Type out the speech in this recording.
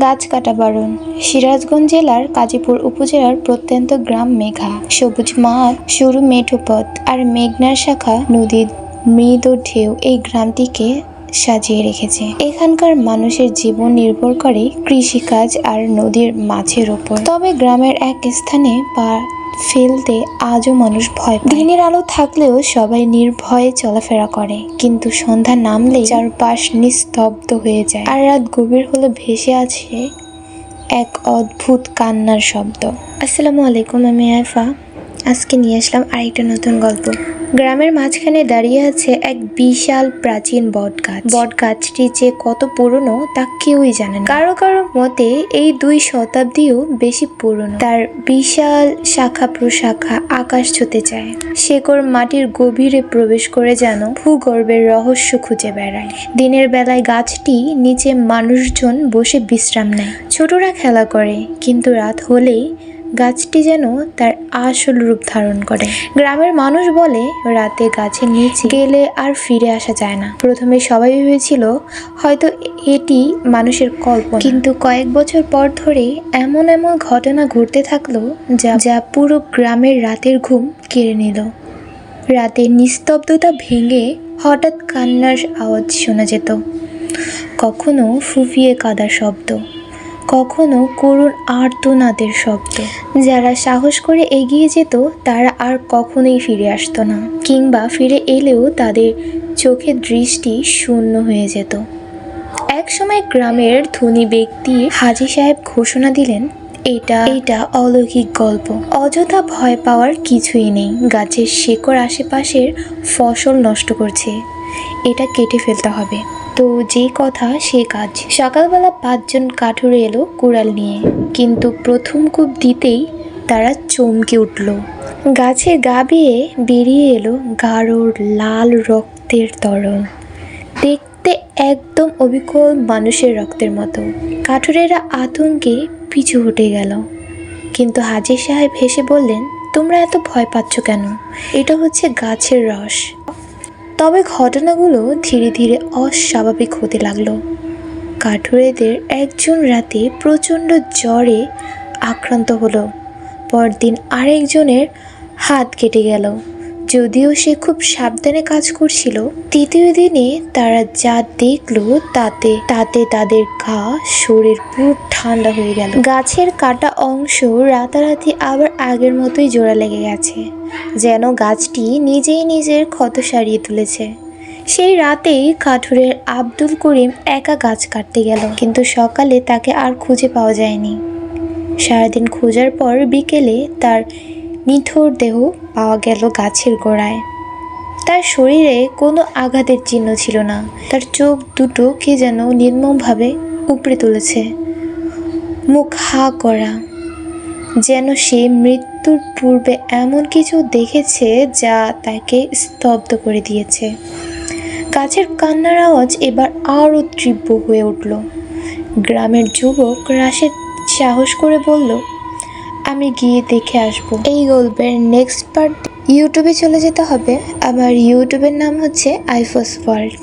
গাছ কাটা বারণ। সিরাজগঞ্জ জেলার কাজীপুর উপজেলার প্রত্যন্ত গ্রাম মেঘা। সবুজ মাঠ সরু মেঠোপথ আর মেঘনার শাখা নদীর মৃদ ঢেউ এই গ্রামটিকে সাজিয়ে রেখেছে। এখানকার মানুষের জীবন নির্ভর করে কৃষিকাজ আর নদীর মাছের ওপর। তবে গ্রামের এক স্থানে পা ফেলতে আজও মানুষ ভয় দিনের আলো থাকলেও সবাই নির্ভয়ে চলাফেরা করে। কিন্তু সন্ধ্যা নামলেই চারপাশ নিস্তব্ধ হয়ে যায়। আর রাত গভীর হলে ভেসে আছে এক অদ্ভুত কান্নার শব্দ। আসসালামু আলাইকুম, আমি আয়ফা। আজকে নিয়ে আসলাম আরেকটা নতুন গল্প। গ্রামের মাঝখানে দাঁড়িয়ে আছে এক বিশাল প্রাচীন বট গাছ বট গাছটি যে কত পুরনো তা কেউই জানে না। কারও কারও মতে এই দুই শতাব্দীও বেশি পুরনো। তার বিশাল শাখা প্রশাখা আকাশ ছুতে চায় শেকড় মাটির গভীরে প্রবেশ করে যেন ভূগর্ভের রহস্য খুঁজে বেড়ায়। দিনের বেলায় গাছটি নিচে মানুষজন বসে বিশ্রাম নেয়। ছোটরা খেলা করে, কিন্তু রাত হলেই গাছটি যেন তার আসল রূপ ধারণ করে। গ্রামের মানুষ বলে, রাতে গাছের নিচে গেলে আর ফিরে আসা যায় না। প্রথমে সবাই ভেবেছিল, হয়তো এটি মানুষের কল্পনা। কিন্তু কয়েক বছর পর ধরে এমন এমন ঘটনা ঘটতে থাকল যা যা পুরো গ্রামের রাতের ঘুম কেড়ে নিল। রাতের নিস্তব্ধতা ভেঙে হঠাৎ কান্নার আওয়াজ শোনা যেত। কখনো ফুফিয়ে কাদার শব্দ কখনো করুণ আর্তনাদের শব্দ। যারা সাহস করে এগিয়ে যেত, তারা আর কখনোই ফিরে আসতো না, কিংবা ফিরে এলেও তাদের চোখের দৃষ্টি শূন্য হয়ে যেত। এক সময় গ্রামের ধনী ব্যক্তি হাজি সাহেব ঘোষণা দিলেন, এটা এটা অলৌকিক গল্প। অযথা ভয় পাওয়ার কিছুই নেই। গাছের শেকড় আশেপাশের ফসল নষ্ট করছে। এটা কেটে ফেলতে হবে। তো যে কথা, সে কাজ। সকালবেলা পাঁচজন কাঠুরে এলো কুড়াল নিয়ে। কিন্তু প্রথম কূপ দিতেই তারা চমকে উঠল। গাছে গা বেয়ে বেরিয়ে এলো গাঢ় লাল রক্তের তরল। দেখতে একদম অবিকল মানুষের রক্তের মতো। কাঠুরেরা আতঙ্কে পিছু হটে গেল। কিন্তু হাজির সাহেব হেসে বললেন, তোমরা এত ভয় পাচ্ছ কেন? এটা হচ্ছে গাছের রস। তবে ঘটনাগুলো ধীরে ধীরে অস্বাভাবিক হতে লাগল। কাঠুরেদের একজন রাতে প্রচণ্ড জ্বরে আক্রান্ত হলো। পরদিন আরেকজনের হাত কেটে গেল। যদিও সে খুব সাবধানে কাজ করছিল, তৃতীয় দিনে তারা যা দেখল তাতে তাতে তাদের গা, শরীর পুরো ঠান্ডা হয়ে গেল। গাছের কাটা অংশ রাতারাতি আবার আগের মতোই জোড়া লেগে গেছে, যেন গাছটি নিজেই নিজের ক্ষত সারিয়ে তুলেছে। সেই রাতেই কাঠুরের আব্দুল করিম একা গাছ কাটতে গেল, কিন্তু সকালে তাকে আর খুঁজে পাওয়া যায়নি। সারাদিন খোঁজার পর বিকেলে তার নিথর দেহ পাওয়া গেল গাছের গোড়ায়। তার শরীরে কোনো আঘাতের চিহ্ন ছিল না। তার চোখ দুটো কে যেন নির্মমভাবে উপড়ে তুলেছে। মুখ হা করা। যেন সে মৃত্যুর পূর্বে এমন কিছু দেখেছে যা তাকে স্তব্ধ করে দিয়েছে। গাছের কান্নার আওয়াজ এবার আরও তীব্র হয়ে উঠল। গ্রামের যুবক রাশেদ সাহস করে বলল আমি গিয়ে দেখে আসব। এই গল্পের নেক্সট পার্ট ইউটিউবে চলে যেতে হবে। আমার ইউটিউবের নাম হচ্ছে আইফোস ওয়ার্ল্ড